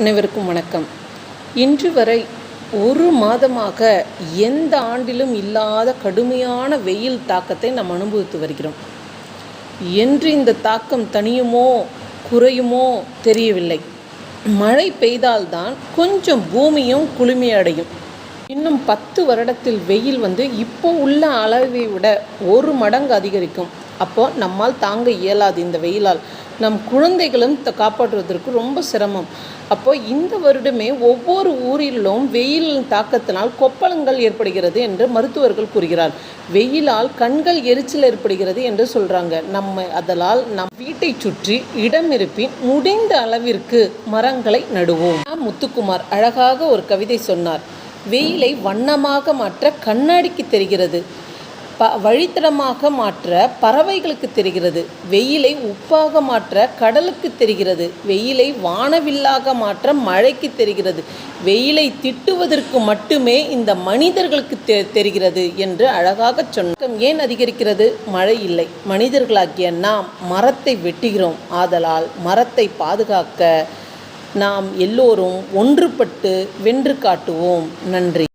அனைவருக்கும் வணக்கம். இன்று வரை ஒரு மாதமாக எந்த ஆண்டிலும் இல்லாத கடுமையான வெயில் தாக்கத்தை நாம் அனுபவித்து வருகிறோம். என்று இந்த தாக்கம் தனியுமோ குறையுமோ தெரியவில்லை. மழை பெய்தால்தான் கொஞ்சம் பூமியும் குளுமையடையும். இன்னும் பத்து வருடத்தில் வெயில் வந்து இப்போ உள்ள அளவை விட ஒரு மடங்கு அதிகரிக்கும். அப்போ நம்மால் தாங்க இயலாது இந்த வெயிலால். நம் குழந்தைகளும் த காப்பாற்றுவதற்கு ரொம்ப சிரமம். அப்போ இந்த வருடமே ஒவ்வொரு ஊரிலும் வெயில் தாக்கத்தினால் கொப்பளங்கள் ஏற்படுகிறது என்று மருத்துவர்கள் கூறுகிறார். வெயிலால் கண்கள் எரிச்சல் ஏற்படுகிறது என்று சொல்கிறாங்க நம்ம அதனால் நம் வீட்டை சுற்றி இடம் இருப்பின் முடிந்த அளவிற்கு மரங்களை நடுவோம். முத்துக்குமார் அழகாக ஒரு கவிதை சொன்னார். வெயிலை வண்ணமாக மாற்ற கண்ணாடிக்கு தெரிகிறது. ப வழித்தடமாக மாற்ற பறவைகளுக்கு தெரிகிறது. வெயிலை உப்பாக மாற்ற கடலுக்கு தெரிகிறது. வெயிலை வானவில்லாக மாற்ற மழைக்கு தெரிகிறது. வெயிலை திட்டுவதற்கு மட்டுமே இந்த மனிதர்களுக்கு தெ தெரிகிறது என்று அழகாக சொன்ன ஏன் அதிகரிக்கிறது? மழை இல்லை. மனிதர்களாகிய நாம் மரத்தை வெட்டுகிறோம். ஆதலால் மரத்தை பாதுகாக்க நாம் எல்லோரும் ஒன்றுபட்டு வென்று காட்டுவோம். நன்றி.